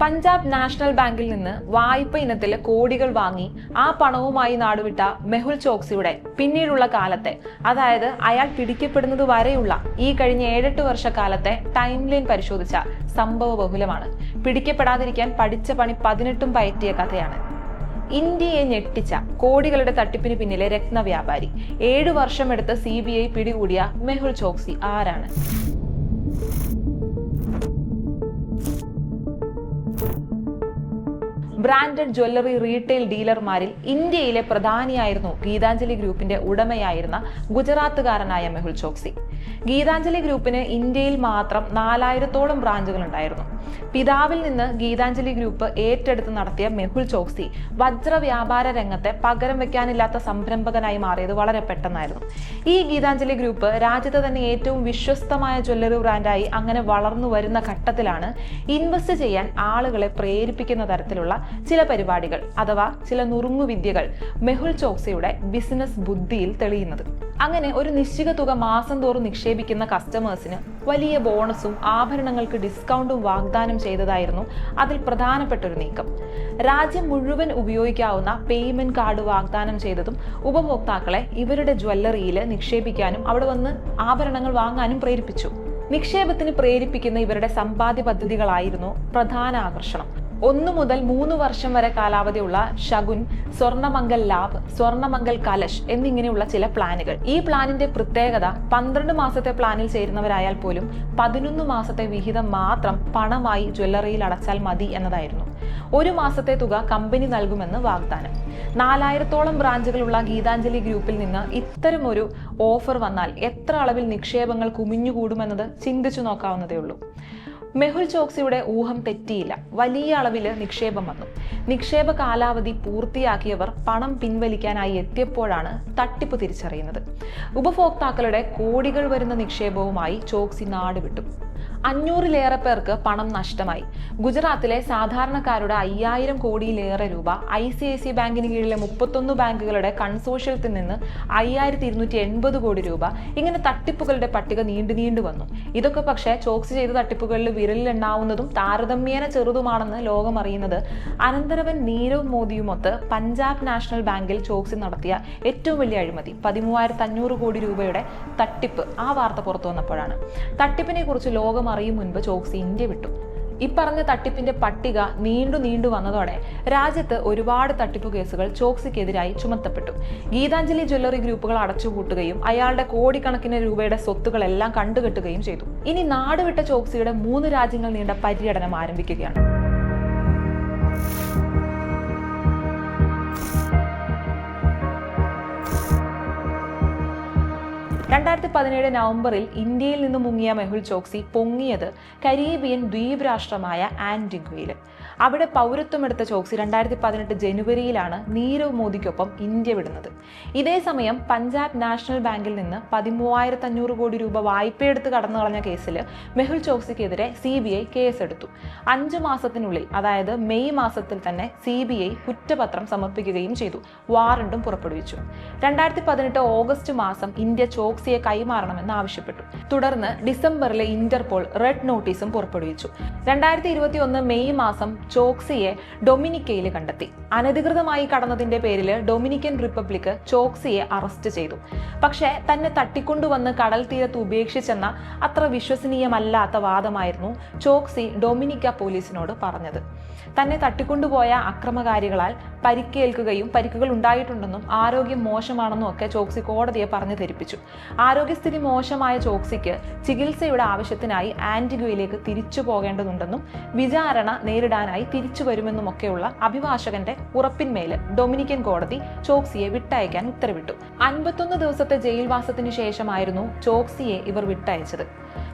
Punjab national ബാങ്കിൽ നിന്ന് വായ്പ ഇനത്തിൽ കോടികൾ വാങ്ങി ആ പണവുമായി നാടുവിട്ട മെഹുൽ ചോക്സിയുടെ പിന്നീടുള്ള കാലത്തെ അതായത് അയാൾ പിടിക്കപ്പെടുന്നത് വരെയുള്ള ഈ കഴിഞ്ഞ ഏഴെട്ട് വർഷക്കാലത്തെ ടൈം ലൈൻ പരിശോധിച്ച സംഭവ ബഹുലമാണ്. പിടിക്കപ്പെടാതിരിക്കാൻ പഠിച്ച പണി പതിനെട്ടും പയറ്റിയ കഥയാണ്. ഇന്ത്യയെ ഞെട്ടിച്ച കോടികളുടെ തട്ടിപ്പിന് പിന്നിലെ രത്നവ്യാപാരി. ഏഴു വർഷമെടുത്ത് സി ബി ഐ പിടികൂടിയ മെഹുൽ ചോക്സി ആരാണ്? ബ്രാൻഡഡ് ജ്വല്ലറി റീറ്റെയിൽ ഡീലർമാരിൽ ഇന്ത്യയിലെ പ്രധാനിയായിരുന്നു ഗീതാഞ്ജലി ഗ്രൂപ്പിന്റെ ഉടമയായിരുന്ന ഗുജറാത്തുകാരനായ മെഹുൽ ചോക്സി. ഗീതാഞ്ജലി ഗ്രൂപ്പിന് ഇന്ത്യയിൽ മാത്രം നാലായിരത്തോളം ബ്രാഞ്ചുകൾ ഉണ്ടായിരുന്നു. പിതാവിൽ നിന്ന് ഗീതാഞ്ജലി ഗ്രൂപ്പ് ഏറ്റെടുത്ത് നടത്തിയ മെഹുൽ ചോക്സി വജ്ര വ്യാപാര രംഗത്തെ പകരം വെക്കാനില്ലാത്ത സംരംഭകനായി മാറിയത് വളരെ പെട്ടെന്നായിരുന്നു. ഈ ഗീതാഞ്ജലി ഗ്രൂപ്പ് രാജ്യത്തെ തന്നെ ഏറ്റവും വിശ്വസ്തമായ ജ്വല്ലറി ബ്രാൻഡായി അങ്ങനെ വളർന്നു വരുന്ന ഘട്ടത്തിലാണ് ഇൻവെസ്റ്റ് ചെയ്യാൻ ആളുകളെ പ്രേരിപ്പിക്കുന്ന തരത്തിലുള്ള ചില പരിപാടികൾ അഥവാ ചില നുറുങ്ങുവിദ്യകൾ മെഹുൽ ചോക്സിയുടെ ബിസിനസ് ബുദ്ധിയിൽ തെളിയുന്നത്. അങ്ങനെ ഒരു നിശ്ചിത തുക മാസം തോറും നിക്ഷേപിക്കുന്ന കസ്റ്റമേഴ്സിന് വലിയ ബോണസും ആഭരണങ്ങൾക്ക് ഡിസ്കൗണ്ടും വാഗ്ദാനം ചെയ്തതായിരുന്നു അതിൽ പ്രധാനപ്പെട്ട ഒരു നീക്കം. രാജ്യം മുഴുവൻ ഉപയോഗിക്കാവുന്ന പേയ്മെന്റ് കാർഡ് വാഗ്ദാനം ചെയ്തതും ഉപഭോക്താക്കളെ ഇവരുടെ ജ്വല്ലറിയിൽ നിക്ഷേപിക്കാനും അവിടെ വന്ന് ആഭരണങ്ങൾ വാങ്ങാനും പ്രേരിപ്പിച്ചു. നിക്ഷേപത്തിന് പ്രേരിപ്പിക്കുന്ന ഇവരുടെ സമ്പാദ്യ പദ്ധതികളായിരുന്നു പ്രധാന ആകർഷണം. ഒന്നു മുതൽ മൂന്ന് വർഷം വരെ കാലാവധിയുള്ള ശകുൻ സ്വർണമംഗൽ ലാബ് സ്വർണമംഗൽ കലശ് എന്നിങ്ങനെയുള്ള ചില പ്ലാനുകൾ. ഈ പ്ലാനിന്റെ പ്രത്യേകത പന്ത്രണ്ട് മാസത്തെ പ്ലാനിൽ ചേരുന്നവരായാൽ പോലും പതിനൊന്ന് മാസത്തെ വിഹിതം മാത്രം പണമായി ജ്വല്ലറിയിൽ അടച്ചാൽ മതി എന്നതായിരുന്നു. ഒരു മാസത്തെ തുക കമ്പനി നൽകുമെന്ന് വാഗ്ദാനം. നാലായിരത്തോളം ബ്രാഞ്ചുകളുള്ള ഗീതാഞ്ജലി ഗ്രൂപ്പിൽ നിന്ന് ഇത്തരമൊരു ഓഫർ വന്നാൽ എത്ര അളവിൽ നിക്ഷേപങ്ങൾ കുമിഞ്ഞുകൂടുമെന്നത് ചിന്തിച്ചു നോക്കാവുന്നതേ ഉള്ളൂ മെഹുൽ ചോക്സിയുടെ ഊഹം തെറ്റിയില്ല. വലിയ അളവിൽ നിക്ഷേപം വന്നു. നിക്ഷേപ കാലാവധി പൂർത്തിയാക്കിയവർ പണം പിൻവലിക്കാനായി എത്തിയപ്പോഴാണ് തട്ടിപ്പ് തിരിച്ചറിയുന്നത്. ഉപഭോക്താക്കളുടെ കോടികൾ വരുന്ന നിക്ഷേപവുമായി ചോക്സി നാടുവിട്ടു. അഞ്ഞൂറിലേറെ പേർക്ക് പണം നഷ്ടമായി. ഗുജറാത്തിലെ സാധാരണക്കാരുടെ അയ്യായിരം കോടിയിലേറെ രൂപ ഐ സി ഐ സി ബാങ്കിന് കീഴിലെ മുപ്പത്തൊന്ന് ബാങ്കുകളുടെ കൺസോഷ്യത്തിൽ നിന്ന് അയ്യായിരത്തി ഇരുന്നൂറ്റി എൺപത് കോടി രൂപ ഇങ്ങനെ തട്ടിപ്പുകളുടെ പട്ടിക നീണ്ടു നീണ്ടു വന്നു. ഇതൊക്കെ പക്ഷേ ചോക്സ് ചെയ്ത തട്ടിപ്പുകളിൽ വിരലിലെണ്ണാവുന്നതും താരതമ്യേന ചെറുതുമാണെന്ന് ലോകം അറിയുന്നത് അനന്തരവൻ നീരവ് മോദിയുമൊത്ത് പഞ്ചാബ് നാഷണൽ ബാങ്കിൽ ചോക്സി നടത്തിയ ഏറ്റവും വലിയ അഴിമതി. പതിമൂവായിരത്തി അഞ്ഞൂറ് കോടി രൂപയുടെ തട്ടിപ്പ് ആ വാർത്ത പുറത്തു വന്നപ്പോഴാണ്. തട്ടിപ്പിനെ കുറിച്ച് ലോകം അറിയും മുൻപ് ചോക്സി ഇന്ത്യ വിട്ടു. ഇപ്പറഞ്ഞ തട്ടിപ്പിന്റെ പട്ടിക നീണ്ടു നീണ്ടു വന്നതോടെ രാജ്യത്ത് ഒരുപാട് തട്ടിപ്പ് കേസുകൾ ചോക്സിക്കെതിരായി ചുമത്തപ്പെട്ടു. ഗീതാഞ്ജലി ജ്വല്ലറി ഗ്രൂപ്പുകൾ അടച്ചുപൂട്ടുകയും അയാളുടെ കോടിക്കണക്കിന് രൂപയുടെ സ്വത്തുക്കളെല്ലാം കണ്ടുകെട്ടുകയും ചെയ്തു. ഇനി നാടുവിട്ട ചോക്സിയുടെ മൂന്ന് രാജ്യങ്ങൾ നീണ്ട പര്യടനം ആരംഭിക്കുകയാണ്. രണ്ടായിരത്തി പതിനേഴ് നവംബറിൽ ഇന്ത്യയിൽ നിന്ന് മുങ്ങിയ മെഹുൽ ചോക്സി പൊങ്ങിയത് കരീബിയൻ ദ്വീപ് രാഷ്ട്രമായ ആന്റിഗ്വയിൽ. അവിടെ പൗരത്വമെടുത്ത ചോക്സി രണ്ടായിരത്തി പതിനെട്ട് ജനുവരിയിലാണ് നീരവ് മോദിക്കൊപ്പം ഇന്ത്യ വിടുന്നത്. ഇതേ സമയം പഞ്ചാബ് നാഷണൽ ബാങ്കിൽ നിന്ന് പതിമൂവായിരത്തി അഞ്ഞൂറ് കോടി രൂപ വായ്പയെടുത്ത് കടന്നു കളഞ്ഞ കേസിൽ മെഹുൽ ചോക്സിക്കെതിരെ സി ബി ഐ കേസെടുത്തു. അഞ്ചു മാസത്തിനുള്ളിൽ അതായത് മെയ് മാസത്തിൽ തന്നെ സി ബി ഐ കുറ്റപത്രം സമർപ്പിക്കുകയും ചെയ്തു വാറണ്ടും പുറപ്പെടുവിച്ചു. രണ്ടായിരത്തി പതിനെട്ട് ഓഗസ്റ്റ് മാസം ഇന്ത്യ ചോക്സിയെ കൈമാറണമെന്ന് ആവശ്യപ്പെട്ടു. തുടർന്ന് ഡിസംബറിലെ ഇന്റർപോൾ റെഡ് നോട്ടീസും പുറപ്പെടുവിച്ചു. രണ്ടായിരത്തി ഇരുപത്തി ഒന്ന് മെയ് മാസം ചോക്സിയെ ഡൊമിനിക്കയിൽ കണ്ടെത്തി. അനധികൃതമായി കടന്നതിന്റെ പേരിൽ ഡൊമിനിക്കൻ റിപ്പബ്ലിക് ചോക്സിയെ അറസ്റ്റ് ചെയ്തു. പക്ഷേ തന്നെ തട്ടിക്കൊണ്ടുവന്ന് കടൽ തീരത്ത് ഉപേക്ഷിച്ചെന്ന അത്ര വിശ്വസനീയമല്ലാത്ത വാദമായിരുന്നു ചോക്സി ഡൊമിനിക്ക പോലീസിനോട് പറഞ്ഞത്. തന്നെ തട്ടിക്കൊണ്ടുപോയ അക്രമകാരികളാൽ പരിക്കേൽക്കുകയും പരിക്കുകൾ ഉണ്ടായിട്ടുണ്ടെന്നും ആരോഗ്യം മോശമാണെന്നും ഒക്കെ ചോക്സി കോടതിയെ പറഞ്ഞു ധരിപ്പിച്ചു. ആരോഗ്യസ്ഥിതി മോശമായ ചോക്സിക്ക് ചികിത്സയുടെ ആവശ്യത്തിനായി ആന്റിഗ്വയിലേക്ക് തിരിച്ചു പോകേണ്ടതുണ്ടെന്നും വിചാരണ നേരിടാനായി തിരിച്ചു വരുമെന്നുമൊക്കെയുള്ള അഭിഭാഷകന്റെ ഉറപ്പിന്മേൽ ഡൊമിനിക്കൻ കോടതി ചോക്സിയെ വിട്ടയക്കാൻ ഉത്തരവിട്ടു. അൻപത്തൊന്ന് ദിവസത്തെ ജയിൽവാസത്തിനു ശേഷമായിരുന്നു ചോക്സിയെ ഇവർ വിട്ടയച്ചത്.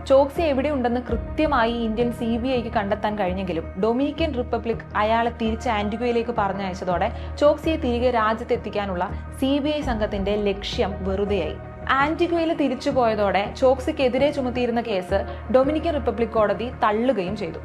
ചോക്സി എവിടെയുണ്ടെന്ന് കൃത്യമായി ഇന്ത്യൻ സി ബി ഐക്ക് കണ്ടെത്താൻ കഴിഞ്ഞെങ്കിലും ഡൊമിനിക്കൻ റിപ്പബ്ലിക് അയാളെ തിരിച്ച് ആന്റിഗ്വയിലേക്ക് പറഞ്ഞയച്ചതോടെ ചോക്സിയെ തിരികെ രാജ്യത്തെത്തിക്കാനുള്ള സി ബി ഐ സംഘത്തിന്റെ ലക്ഷ്യം വെറുതെയായി. ആന്റിഗ്വയിൽ തിരിച്ചുപോയതോടെ ചോക്സിക്കെതിരെ ചുമത്തിയിരുന്ന കേസ് ഡൊമിനിക്കൻ റിപ്പബ്ലിക് കോടതി തള്ളുകയും ചെയ്തു.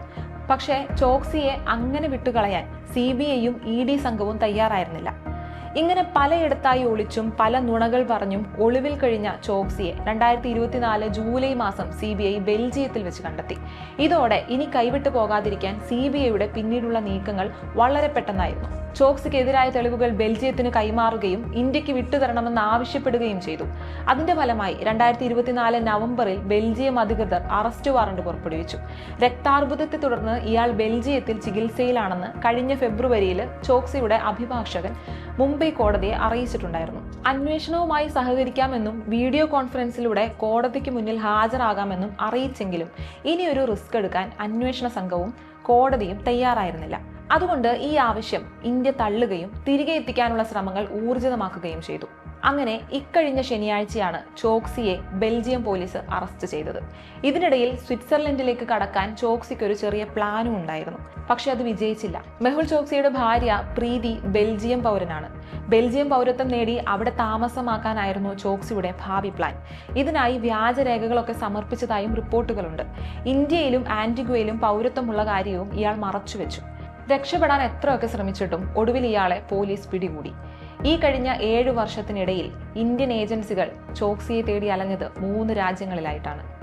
പക്ഷേ ചോക്സിയെ അങ്ങനെ വിട്ടുകളയാൻ സി ബി ഐയും ഇ ഡി സംഘവും തയ്യാറായിരുന്നില്ല. ഇങ്ങനെ പലയിടത്തായി ഒളിച്ചും പല നുണകൾ പറഞ്ഞും ഒളിവിൽ കഴിഞ്ഞ ചോക്സിയെ രണ്ടായിരത്തി ഇരുപത്തിനാല് ജൂലൈ മാസം സി ബി ഐ ബെൽജിയത്തിൽ വെച്ച് കണ്ടെത്തി. ഇതോടെ ഇനി കൈവിട്ടു പോകാതിരിക്കാൻ സി ബി ഐയുടെ പിന്നീടുള്ള നീക്കങ്ങൾ വളരെ പെട്ടെന്നായിരുന്നു. ചോക്സിക്കെതിരായ തെളിവുകൾ ബെൽജിയത്തിന് കൈമാറുകയും ഇന്ത്യയ്ക്ക് വിട്ടുതരണമെന്ന് ആവശ്യപ്പെടുകയും ചെയ്തു. അതിന്റെ ഫലമായി രണ്ടായിരത്തി ഇരുപത്തിനാല് നവംബറിൽ ബെൽജിയം അധികൃതർ അറസ്റ്റ് വാറണ്ട് പുറപ്പെടുവിച്ചു. രക്താർബുദത്തെ തുടർന്ന് ഇയാൾ ബെൽജിയത്തിൽ ചികിത്സയിലാണെന്ന് കഴിഞ്ഞ ഫെബ്രുവരിയിൽ ചോക്സിയുടെ അഭിഭാഷകൻ മുംബൈ കോടതിയെ അറിയിച്ചിട്ടുണ്ടായിരുന്നു. അന്വേഷണവുമായി സഹകരിക്കാമെന്നും വീഡിയോ കോൺഫറൻസിലൂടെ കോടതിക്ക് മുന്നിൽ ഹാജരാകാമെന്നും അറിയിച്ചെങ്കിലും ഇനിയൊരു റിസ്ക് എടുക്കാൻ അന്വേഷണ സംഘവും കോടതിയും തയ്യാറായിരുന്നില്ല. അതുകൊണ്ട് ഈ ആവശ്യം ഇന്ത്യ തള്ളുകയും തിരികെ എത്തിക്കാനുള്ള ശ്രമങ്ങൾ ഊർജിതമാക്കുകയും ചെയ്തു. അങ്ങനെ ഇക്കഴിഞ്ഞ ശനിയാഴ്ചയാണ് ചോക്സിയെ ബെൽജിയം പോലീസ് അറസ്റ്റ് ചെയ്തത്. ഇതിനിടയിൽ സ്വിറ്റ്സർലൻഡിലേക്ക് കടക്കാൻ ചോക്സിക്ക് ഒരു ചെറിയ പ്ലാനും ഉണ്ടായിരുന്നു. പക്ഷെ അത് വിജയിച്ചില്ല. മെഹുൽ ചോക്സിയുടെ ഭാര്യ പ്രീതി ബെൽജിയം പൗരനാണ്. ബെൽജിയം പൗരത്വം നേടി അവിടെ താമസമാക്കാനായിരുന്നു ചോക്സിയുടെ ഭാവി പ്ലാൻ. ഇതിനായി വ്യാജരേഖകളൊക്കെ സമർപ്പിച്ചതായും റിപ്പോർട്ടുകളുണ്ട്. ഇന്ത്യയിലും ആന്റിഗ്വയിലും പൗരത്വമുള്ള കാര്യവും ഇയാൾ മറച്ചുവെച്ചു. രക്ഷപ്പെടാൻ എത്രയൊക്കെ ശ്രമിച്ചിട്ടും ഒടുവിൽ ഇയാളെ പോലീസ് പിടികൂടി. ഈ കഴിഞ്ഞ ഏഴു വർഷത്തിനിടയിൽ ഇന്ത്യൻ ഏജൻസികൾ ചോക്സിയെ തേടി അലഞ്ഞത് മൂന്ന് രാജ്യങ്ങളിലായിട്ടാണ്.